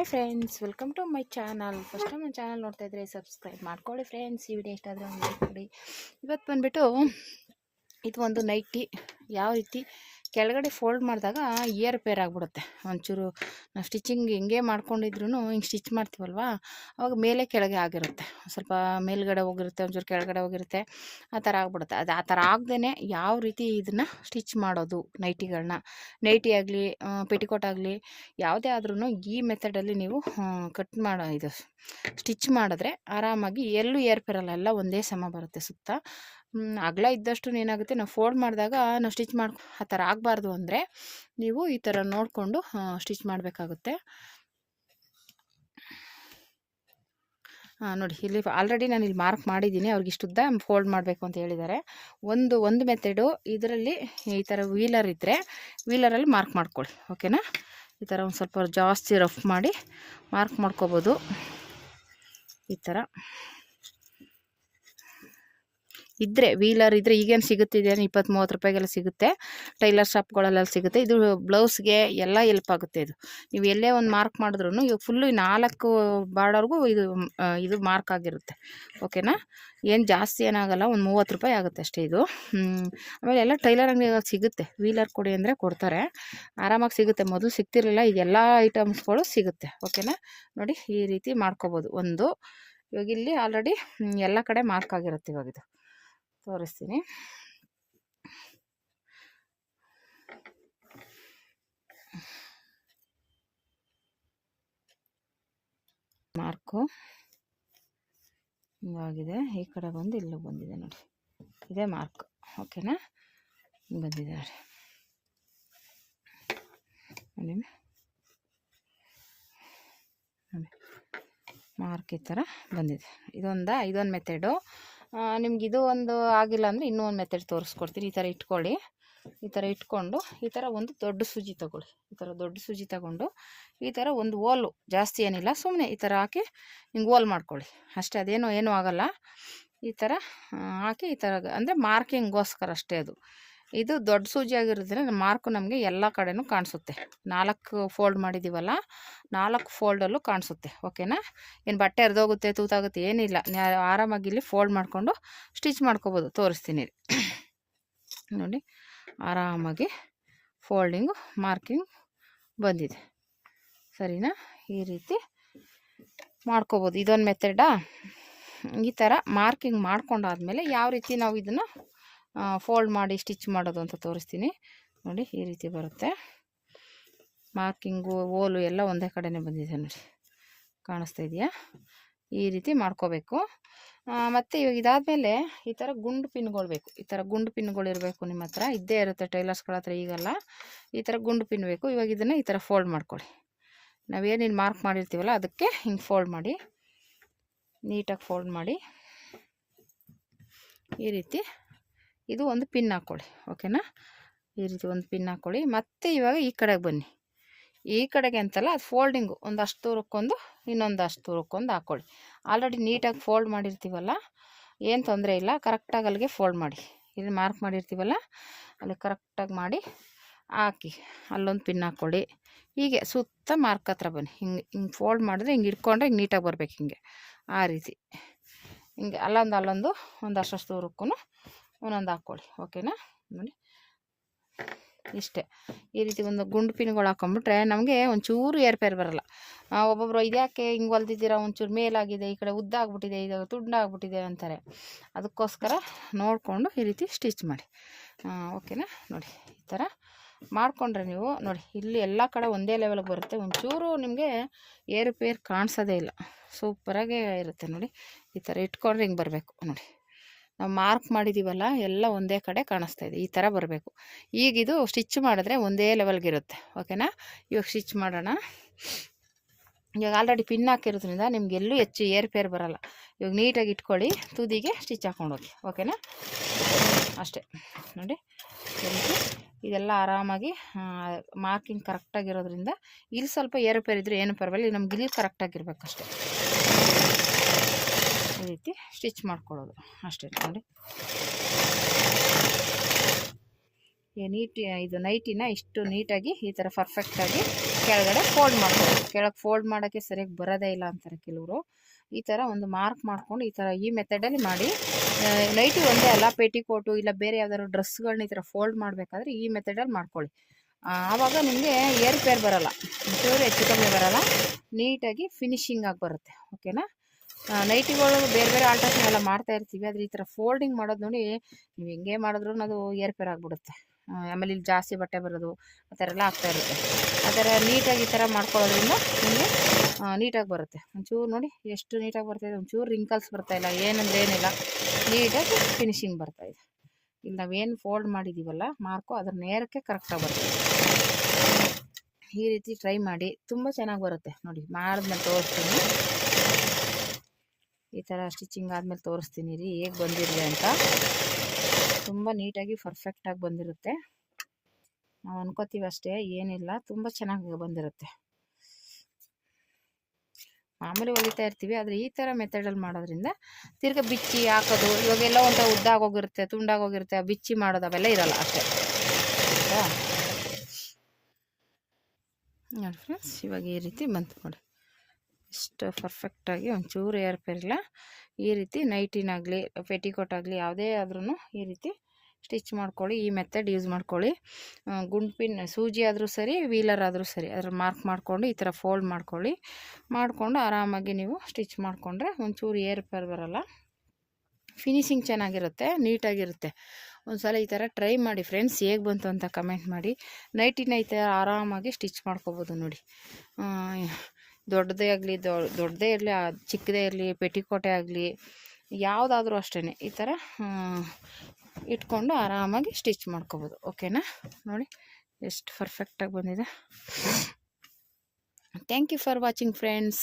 Hi friends welcome to my channel first time ನನ್ನ channel ನೋಡ್ತಾ ಇದ್ರೆ ಸಬ್ಸ್ಕ್ರೈಬ್ ಮಾಡ್ಕೊಳ್ಳಿ ಫ್ರೆಂಡ್ಸ್ ಈ ವಿಡಿಯೋ ಇಷ್ಟ ಆದರೆ ಒಂದು ಲೈಕ್ ಕೊಡಿ. ಇವತ್ತು ಬಂದುಬಿಟ್ಟು, ಇದು ಒಂದು ನೈಟಿ ಯಾವ ರೀತಿ? ಕೆಳಗಡೆ ಫೋಲ್ಡ್ ಮಾಡಿದಾಗ ಇಯರ್ ಪೇರ್ ಆಗಿಬಿಡುತ್ತೆ. ಒಂಚೂರು ನಾವು ಸ್ಟಿಚಿಂಗ್ ಹಿಂಗೆ ಮಾಡ್ಕೊಂಡಿದ್ರು ಹಿಂಗೆ ಸ್ಟಿಚ್ ಮಾಡ್ತೀವಲ್ವಾ? ಅವಾಗ ಮೇಲೆ ಕೆಳಗೆ ಆಗಿರುತ್ತೆ. ಸ್ವಲ್ಪ ಮೇಲ್ಗಡೆ ಹೋಗಿರುತ್ತೆ, ಒಂಚೂರು ಕೆಳಗಡೆ ಹೋಗಿರುತ್ತೆ. ಆ ಥರ ಆಗಿಬಿಡುತ್ತೆ. ಅದು ಆ ಥರ ಆಗದೇ ಯಾವ ರೀತಿ ಇದನ್ನು ಸ್ಟಿಚ್ ಮಾಡೋದು ನೈಟಿಗಳನ್ನ ನೈಟಿ ಆಗಲಿ ಪೆಟಿಕೋಟ್ ಆಗಲಿ, ಯಾವುದೇ ಆದ್ರೂ ಈ ಮೆಥಡಲ್ಲಿ ನೀವು ಕಟ್ ಮಾಡೋ, ಇದು, ಸ್ಟಿಚ್ ಮಾಡಿದ್ರೆ ಆರಾಮಾಗಿ ಎಲ್ಲೂ ಏರ್ಪೇರಲ್ಲ ಎಲ್ಲ ಒಂದೇ ಸಮ ಬರುತ್ತೆ ಸುತ್ತ. ಅಗಲ ಇದ್ದಷ್ಟು ಏನಾಗುತ್ತೆ, ನಾವು ಫೋಲ್ಡ್ ಮಾಡಿದಾಗ ನಾವು ಸ್ಟಿಚ್ ಮಾಡಿ ಆ ಥರ ಆಗಬಾರ್ದು ಅಂದರೆ ನೀವು ಈ ಥರ ನೋಡಿಕೊಂಡು ಸ್ಟಿಚ್ ಮಾಡಬೇಕಾಗುತ್ತೆ. ನೋಡಿ, ಇಲ್ಲಿ ಆಲ್ರೆಡಿ ನಾನು ಇಲ್ಲಿ ಮಾರ್ಕ್ ಮಾಡಿದ್ದೀನಿ, ಅವ್ರಿಗೆ ಇಷ್ಟುದ್ದ ಫೋಲ್ಡ್ ಮಾಡಬೇಕು ಅಂತ ಹೇಳಿದ್ದಾರೆ. ಒಂದು ಒಂದು ಮೆಥಡು ಇದರಲ್ಲಿ ಈ ಥರ ವೀಲರ್ ಇದ್ದರೆ ವೀಲರಲ್ಲಿ ಮಾರ್ಕ್ ಮಾಡ್ಕೊಳ್ಳಿ ಓಕೆನಾ ಈ ಥರ ಒಂದು ಸ್ವಲ್ಪ ಜಾಸ್ತಿ ರಫ್ ಮಾಡಿ ಮಾರ್ಕ್ ಮಾಡ್ಕೋಬೋದು. ಈ ಥರ. ಇದ್ದರೆ ವೀಲರ್ ಇದ್ದರೆ ಈಗೇನು ಸಿಗುತ್ತಿದೆ ಇಪ್ಪತ್ತು ಮೂವತ್ತು ರೂಪಾಯಿಗೆಲ್ಲ ಸಿಗುತ್ತೆ. ಟೈಲರ್ ಶಾಪ್ಗಳಲ್ಲೆಲ್ಲ ಸಿಗುತ್ತೆ. ಇದು ಬ್ಲೌಸ್ಗೆ ಎಲ್ಲ ಎಲ್ಪ್ ಆಗುತ್ತೆ ಇದು. ನೀವು ಎಲ್ಲೇ ಒಂದು ಮಾರ್ಕ್ ಮಾಡಿದ್ರು ಇವಾಗ ಫುಲ್ಲು ನಾಲ್ಕು ಬಾರ್ಡರ್ಗೂ ಇದು ಇದು ಮಾರ್ಕ್ ಆಗಿರುತ್ತೆ. ಓಕೆನಾ ಏನು ಜಾಸ್ತಿ ಏನಾಗಲ್ಲ, ಒಂದು ಮೂವತ್ತು ರೂಪಾಯಿ ಆಗುತ್ತೆ ಅಷ್ಟೇ ಇದು. ಆಮೇಲೆ ಎಲ್ಲ ಟೈಲರ್ ಅಂಗಡಿಗಳು ಸಿಗುತ್ತೆ. ವೀಲರ್ ಕೊಡಿ ಅಂದರೆ ಕೊಡ್ತಾರೆ. ಆರಾಮಾಗಿ ಸಿಗುತ್ತೆ. ಮೊದಲು ಸಿಗ್ತಿರಲಿಲ್ಲ ಇದೆಲ್ಲ ಐಟಮ್ಸ್ಗಳು ಸಿಗುತ್ತೆ. ಓಕೆನಾ ನೋಡಿ ಈ ರೀತಿ ಮಾಡ್ಕೋಬೋದು. ಒಂದು, ಇವಾಗ ಇಲ್ಲಿ ಆಲ್ರೆಡಿ ಎಲ್ಲ ಕಡೆ ಮಾರ್ಕ್ ಆಗಿರುತ್ತೆ ಇವಾಗ ಇದು. ತೋರಿಸ್ತೀನಿ. ಮಾರ್ಕು. ಹಿಂಗಾಗಿದೆ. ಈ ಕಡೆ ಬಂದು ಇಲ್ಲೂ ಬಂದಿದೆ ನೋಡಿ. ಇದೇ ಮಾರ್ಕ್. ಓಕೆನಾ? ಬಂದಿದೆ ನೋಡಿ. ನೋಡಿ. ನೋಡಿ. ಮಾರ್ಕ್ ಈ ಥರ ಬಂದಿದೆ. ಇದೊಂದ, ಇದೊಂದು ಮೆಥಡು ನಿಮ್ಗೆ ಇದು ಒಂದು ಆಗಿಲ್ಲ ಅಂದರೆ ಇನ್ನೂ ಒಂದು ಮೆಥಡ್ ತೋರಿಸ್ಕೊಡ್ತೀನಿ. ಈ ಥರ ಇಟ್ಕೊಳ್ಳಿ. ಈ ಥರ ಇಟ್ಕೊಂಡು, ಈ ಥರ ಒಂದು ದೊಡ್ಡ ಸೂಜಿ ತಗೊಳ್ಳಿ. ಈ ಥರ ದೊಡ್ಡ ಸೂಜಿ ತಗೊಂಡು, ಈ ಥರ ಒಂದು ಓಲು, ಜಾಸ್ತಿ ಏನಿಲ್ಲ ಸುಮ್ಮನೆ ಈ ಥರ ಹಾಕಿ ಹಿಂಗೆ ಓಲ್ ಮಾಡ್ಕೊಳ್ಳಿ. ಅಷ್ಟೇ, ಅದೇನೋ, ಏನೂ ಆಗೋಲ್ಲ. ಈ ಥರ ಹಾಕಿ ಈ ಥರ ಅಂದರೆ ಮಾರ್ಕಿಂಗ್ಗೋಸ್ಕರ ಅಷ್ಟೇ ಅದು. ಇದು ದೊಡ್ಡ ಸೂಜಿ ಆಗಿರೋದ್ರಿಂದ ಮಾರ್ಕ್ ನಮಗೆ ಎಲ್ಲ ಕಡೆನೂ ಕಾಣಿಸುತ್ತೆ. ನಾಲ್ಕು ಫೋಲ್ಡ್ ಮಾಡಿದ್ದೀವಲ್ಲ ನಾಲ್ಕು ಫೋಲ್ಡಲ್ಲೂ ಕಾಣಿಸುತ್ತೆ, ಓಕೆನಾ? ಏನು ಬಟ್ಟೆ ಹರಿದೋಗುತ್ತೆ, ತೂತಾಗುತ್ತೆ, ಏನಿಲ್ಲ. ಆರಾಮಾಗಿ ಇಲ್ಲಿ ಫೋಲ್ಡ್ ಮಾಡಿಕೊಂಡು ಸ್ಟಿಚ್ ಮಾಡ್ಕೋಬೋದು, ತೋರಿಸ್ತೀನಿ. ನೋಡಿ, ಆರಾಮಾಗಿ ಫೋಲ್ಡಿಂಗು, ಮಾರ್ಕಿಂಗ್ ಬಂದಿದೆ. ಸರಿನಾ? ಈ ರೀತಿ ಮಾಡ್ಕೋಬೋದು. ಇದೊಂದು ಮೆಥಡಾ? ಈ ಥರ ಮಾರ್ಕಿಂಗ್ ಮಾಡ್ಕೊಂಡಾದ್ಮೇಲೆ ಯಾವ ರೀತಿ ನಾವು ಇದನ್ನು ಫೋಲ್ಡ್ ಮಾಡಿ ಸ್ಟಿಚ್ ಮಾಡೋದು ಅಂತ ತೋರಿಸ್ತೀನಿ. ನೋಡಿ, ಈ ರೀತಿ ಬರುತ್ತೆ. ಮಾರ್ಕಿಂಗು ಓಲು ಎಲ್ಲ ಒಂದೇ ಕಡೆನೇ ಬಂದಿದೆ ನೋಡಿ. ಕಾಣಿಸ್ತಾ ಇದೆಯಾ? ಈ ರೀತಿ ಮಾಡ್ಕೋಬೇಕು. ಮತ್ತು ಇವಾಗ ಇದಾದಮೇಲೆ ಈ ಥರ ಗುಂಡು ಪಿನ್ಗಳು ಬೇಕು. ಈ ಥರ ಗುಂಡು ಪಿನ್ಗಳು ಇರಬೇಕು ನಿಮ್ಮ ಹತ್ರ. ಇದ್ದೇ ಇರುತ್ತೆ ಟೈಲರ್ಸ್ಗಳ ಹತ್ರ ಈಗಲ್ಲ. ಈ ಥರ ಗುಂಡು ಪಿನ್ ಬೇಕು. ಇವಾಗ ಇದನ್ನು ಈ ಥರ ಫೋಲ್ಡ್ ಮಾಡ್ಕೊಳ್ಳಿ. ನಾವೇನೇನು ಮಾರ್ಕ್ ಮಾಡಿರ್ತೀವಲ್ಲ ಅದಕ್ಕೆ ಹಿಂಗೆ ಫೋಲ್ಡ್ ಮಾಡಿ. ನೀಟಾಗಿ ಫೋಲ್ಡ್ ಮಾಡಿ. ಈ ರೀತಿ ಇದು ಒಂದು ಪಿನ್ ಹಾಕ್ಕೊಳ್ಳಿ ಓಕೆನಾ ಈ ರೀತಿ ಒಂದು ಪಿನ್ ಹಾಕ್ಕೊಳ್ಳಿ ಮತ್ತೆ ಇವಾಗ ಈ ಕಡೆಗೆ ಬನ್ನಿ. ಈ ಕಡೆಗೆ ಅಂತಲ್ಲ, ಅದು ಫೋಲ್ಡಿಂಗು ಒಂದು ಅಷ್ಟು ದೂರಕ್ಕೊಂದು ಇನ್ನೊಂದು ಅಷ್ಟು ದೂರಕ್ಕೊಂದು ಹಾಕ್ಕೊಳ್ಳಿ ಆಲ್ರೆಡಿ ನೀಟಾಗಿ ಫೋಲ್ಡ್ ಮಾಡಿರ್ತೀವಲ್ಲ, ಏನು ತೊಂದರೆ ಇಲ್ಲ. ಕರೆಕ್ಟಾಗಿ ಅಲ್ಲಿಗೆ ಫೋಲ್ಡ್ ಮಾಡಿ. ಇಲ್ಲಿ ಮಾರ್ಕ್ ಮಾಡಿರ್ತೀವಲ್ಲ, ಅಲ್ಲಿ ಕರೆಕ್ಟಾಗಿ ಮಾಡಿ ಹಾಕಿ. ಅಲ್ಲೊಂದು ಪಿನ್ ಹಾಕ್ಕೊಳ್ಳಿ ಹೀಗೆ ಸುತ್ತ ಮಾರ್ಕ್ ಹತ್ರ ಬನ್ನಿ. ಹಿಂಗೆ ಹಿಂಗೆ ಫೋಲ್ಡ್ ಮಾಡಿದ್ರೆ ಹಿಂಗೆ ಇಟ್ಕೊಂಡ್ರೆ ಹಿಂಗೆ ನೀಟಾಗಿ ಬರ್ಬೇಕು ಹಿಂಗೆ. ಆ ರೀತಿ. ಹಿಂಗೆ ಅಲ್ಲೊಂದು ಅಲ್ಲೊಂದು, ಒಂದು ಅಷ್ಟು ದೂರಕ್ಕೂ ಒಂದೊಂದು ಹಾಕ್ಕೊಳ್ಳಿ ಓಕೆನಾ? ನೋಡಿ. ಇಷ್ಟೇ. ಈ ರೀತಿ ಒಂದು ಗುಂಡು ಪಿನ್ಗಳು ಹಾಕೊಂಬಿಟ್ರೆ ನಮಗೆ ಒಂಚೂರು ಏರ್ಪೇರ್ ಬರಲ್ಲ. ಒಬ್ಬೊಬ್ರು ಇದ್ಯಾಕೆ ಹಿಂಗೆ ಹೊಲ್ದಿದ್ದೀರಾ? ಒಂಚೂರು ಮೇಲಾಗಿದೆ, ಈ ಕಡೆ ಉದ್ದ ಆಗ್ಬಿಟ್ಟಿದೆ, ಇದು ತುಂಡಾಗ್ಬಿಟ್ಟಿದೆ ಅಂತಾರೆ. ಅದಕ್ಕೋಸ್ಕರ ನೋಡಿಕೊಂಡು ಈ ರೀತಿ ಸ್ಟಿಚ್ ಮಾಡಿ. ಓಕೆನಾ? ನೋಡಿ, ಈ ಥರ ಮಾಡಿಕೊಂಡ್ರೆ ನೀವು, ನೋಡಿ, ಇಲ್ಲಿ ಎಲ್ಲ ಕಡೆ ಒಂದೇ ಲೆವೆಲ್ಗೆ ಬರುತ್ತೆ. ಒಂಚೂರು ನಿಮಗೆ ಏರುಪೇರು ಕಾಣಿಸೋದೇ ಇಲ್ಲ. ಸೂಪರಾಗೇ ಇರುತ್ತೆ, ನೋಡಿ. ಈ ಥರ ಇಟ್ಕೊಂಡ್ರೆ ಹಿಂಗೆ ಬರಬೇಕು, ನೋಡಿ. ನಾವು ಮಾರ್ಕ್ ಮಾಡಿದ್ದೀವಲ್ಲ ಎಲ್ಲ ಒಂದೇ ಕಡೆ ಕಾಣಿಸ್ತಾ ಇದೆ. ಈ ಥರ ಬರಬೇಕು. ಈಗ ಇದು ಸ್ಟಿಚ್ ಮಾಡಿದ್ರೆ ಒಂದೇ ಲೆವೆಲ್ಗಿರುತ್ತೆ ಓಕೆನಾ ಇವಾಗ ಸ್ಟಿಚ್ ಮಾಡೋಣ. ಇವಾಗ ಆಲ್ರೆಡಿ ಪಿನ್ ಹಾಕಿರೋದ್ರಿಂದ ನಿಮ್ಗೆ ಎಲ್ಲೂ ಹೆಚ್ಚು ಏರ್ಪೇರ್ ಬರಲ್ಲ. ಇವಾಗ ನೀಟಾಗಿ ಇಟ್ಕೊಳ್ಳಿ, ತುದಿಗೆ ಸ್ಟಿಚ್ ಹಾಕ್ಕೊಂಡೋಗಿ ಓಕೆನಾ ಅಷ್ಟೇ. ನೋಡಿ. ಇದೆಲ್ಲ ಆರಾಮಾಗಿ ಮಾರ್ಕಿಂಗ್ ಕರೆಕ್ಟಾಗಿರೋದ್ರಿಂದ ಇಲ್ಲಿ ಸ್ವಲ್ಪ ಏರುಪೇರಿದ್ರೆ ಏನು ಪರವಾಗಿಲ್ಲ. ನಮ್ಗೆ ಇಲ್ಲಿ ಕರೆಕ್ಟಾಗಿರ್ಬೇಕು ಅಷ್ಟೇ ಈ ರೀತಿ ಸ್ಟಿಚ್ ಮಾಡ್ಕೊಳ್ಳೋದು ಅಷ್ಟೇ ನೋಡಿ. ನೀಟ್ ಇದು ನೈಟಿನ ಇಷ್ಟು ನೀಟಾಗಿ ಈ ಥರ ಪರ್ಫೆಕ್ಟಾಗಿ ಕೆಳಗಡೆ ಫೋಲ್ಡ್ ಮಾಡ್ಕೊಳ್ಳೋದು. ಕೆಳಗೆ ಫೋಲ್ಡ್ ಮಾಡೋಕ್ಕೆ ಸರಿಯಾಗಿ ಬರೋದೇ ಇಲ್ಲ ಅಂತಾರೆ ಕೆಲವರು. ಈ ಥರ ಒಂದು ಮಾರ್ಕ್ ಮಾಡ್ಕೊಂಡು ಈ ಥರ ಈ ಮೆಥಡಲ್ಲಿ ಮಾಡಿ ನೈಟಿ ಒಂದೇ ಅಲ್ಲ ಪೇಟಿಕೋಟು ಇಲ್ಲ, ಬೇರೆ ಯಾವ್ದಾದ್ರು ಡ್ರೆಸ್ಗಳನ್ನ ಈ ಥರ ಫೋಲ್ಡ್ ಮಾಡಬೇಕಾದ್ರೆ ಈ ಮೆಥಡಲ್ಲಿ ಮಾಡ್ಕೊಳ್ಳಿ. ಆವಾಗ ನಿಮಗೆ ಏರ್ಪೇರ್ ಬರಲ್ಲ. ಒಂಚೂರು ಹೆಚ್ಚು ಕಮ್ಮಿ ಬರಲ್ಲ. ನೀಟಾಗಿ ಫಿನಿಶಿಂಗ್ ಆಗಿ ಬರುತ್ತೆ. ಓಕೆನಾ ನೈಟಿಗಳು ಬೇರೆ ಬೇರೆ ಆಲ್ಟ್ರೇಷನ್ ಎಲ್ಲ ಮಾಡ್ತಾ ಇರ್ತೀವಿ. ಆದರೆ ಈ ಥರ ಫೋಲ್ಡಿಂಗ್ ಮಾಡೋದು ನೋಡಿ ನೀವು ಹೆಂಗೆ ಮಾಡಿದ್ರು ಅದು ಏರ್ಪೇರ್ ಆಗಿಬಿಡುತ್ತೆ. ಆಮೇಲೆ ಇಲ್ಲಿ ಜಾಸ್ತಿ ಬಟ್ಟೆ ಬರೋದು ಆ ಥರ ಎಲ್ಲ ಆಗ್ತಾ ಇರುತ್ತೆ. ಆ ಥರ ನೀಟಾಗಿ ಈ ಥರ ಮಾಡ್ಕೊಳ್ಳೋದ್ರಿಂದ ನಿಮಗೆ ನೀಟಾಗಿ ಬರುತ್ತೆ. ಒಂಚೂರು ನೋಡಿ ಎಷ್ಟು ನೀಟಾಗಿ ಬರ್ತಾಯಿದೆ ಒಂಚೂರು ರಿಂಕಲ್ಸ್ ಬರ್ತಾಯಿಲ್ಲ ಏನಂದ್ರೆ ಏನಿಲ್ಲ. ನೀಟಾಗಿ ಫಿನಿಶಿಂಗ್ ಬರ್ತಾ ಇದೆ. ಇಲ್ಲಿ ನಾವೇನು ಫೋಲ್ಡ್ ಮಾಡಿದ್ದೀವಲ್ಲ ಮಾರ್ಕು ಅದ್ರ ನೇರಕ್ಕೆ ಕರೆಕ್ಟಾಗಿ ಬರ್ತದೆ ಈ ರೀತಿ ಟ್ರೈ ಮಾಡಿ ತುಂಬ ಚೆನ್ನಾಗಿ ಬರುತ್ತೆ. ನೋಡಿ, ಮಾಡಿದ್ಮೇಲೆ ತೋರಿಸ್ತೀನಿ. ಈ ಥರ ಸ್ಟಿಚಿಂಗ್ ಆದಮೇಲೆ ತೋರಿಸ್ತೀನಿ ರೀ, ಹೇಗೆ ಬಂದಿರಲಿ ಅಂತ. ತುಂಬ ನೀಟಾಗಿ ಪರ್ಫೆಕ್ಟಾಗಿ ಬಂದಿರುತ್ತೆ. ನಾವು ಅನ್ಕೋತೀವಿ ಅಷ್ಟೇ, ಏನಿಲ್ಲ, ತುಂಬ ಚೆನ್ನಾಗಿ ಬಂದಿರುತ್ತೆ. ಮಾಮೂಲಿ ಹೊಲಿತಾ ಇರ್ತೀವಿ, ಆದರೆ ಈ ಥರ ಮೆಥಡಲ್ಲಿ ಮಾಡೋದ್ರಿಂದ ತಿರ್ಗಾ ಬಿಚ್ಚಿ ಹಾಕೋದು, ಇವಾಗೆಲ್ಲ ಒಂಥರ ಉದ್ದಾಗೋಗಿರುತ್ತೆ, ತುಂಡಾಗೋಗಿರುತ್ತೆ ಬಿಚ್ಚಿ ಮಾಡೋದು ಅವೆಲ್ಲ ಇರಲ್ಲ ಅಷ್ಟೇ. ನೋಡಿ ಫ್ರೆಂಡ್ಸ್ ಇವಾಗ ಈ ರೀತಿ ಬಂತು ನೋಡಿ. ಇಷ್ಟು ಪರ್ಫೆಕ್ಟಾಗಿ ಒಂಚೂರು ಏರ್ಪೇರಿಲ್ಲ ಈ ರೀತಿ ನೈಟಿನಾಗಲಿ ಪೆಟಿಕೋಟ್ ಆಗಲಿ ಯಾವುದೇ ಆದ್ರೂ ಈ ರೀತಿ ಸ್ಟಿಚ್ ಮಾಡ್ಕೊಳ್ಳಿ, ಈ ಮೆಥಡ್ ಯೂಸ್ ಮಾಡ್ಕೊಳ್ಳಿ. ಗುಂಡ್ ಪಿನ್ ಸೂಜಿ ಆದರೂ ಸರಿ ವೀಲರ್ ಆದರೂ ಸರಿ, ಅದ್ರ ಮಾರ್ಕ್ ಮಾಡಿಕೊಂಡು ಈ ಥರ ಫೋಲ್ಡ್ ಮಾಡ್ಕೊಳ್ಳಿ. ಮಾಡಿಕೊಂಡು ಆರಾಮಾಗಿ ನೀವು ಸ್ಟಿಚ್ ಮಾಡಿಕೊಂಡ್ರೆ ಒಂಚೂರು ಏರ್ಪೇರ್ ಬರೋಲ್ಲ. ಫಿನಿಶಿಂಗ್ ಚೆನ್ನಾಗಿರುತ್ತೆ, ನೀಟಾಗಿರುತ್ತೆ. ಒಂದು ಸಲ ಈ ಥರ ಟ್ರೈ ಮಾಡಿ ಫ್ರೆಂಡ್ಸ್ ಹೇಗೆ ಬಂತು ಅಂತ ಕಮೆಂಟ್ ಮಾಡಿ. ನೈಟಿನ ಈ ಥರ ಆರಾಮಾಗಿ ಸ್ಟಿಚ್ ಮಾಡ್ಕೋಬೋದು ನೋಡಿ. ದೊಡ್ಡದೇ ಆಗಲಿ ದೊಡ್ಡದೇ ಇರಲಿ ಚಿಕ್ಕದೇ ಇರಲಿ ಪೆಟಿಕೋಟೆ ಆಗಲಿ, ಯಾವುದಾದ್ರೂ ಅಷ್ಟೇ ಈ ಥರ ಇಟ್ಕೊಂಡು ಆರಾಮಾಗಿ ಸ್ಟಿಚ್ ಮಾಡ್ಕೋಬೋದು. ಓಕೆನಾ? ನೋಡಿ, ಎಷ್ಟು ಪರ್ಫೆಕ್ಟಾಗಿ ಬಂದಿದೆ. Thank you for watching friends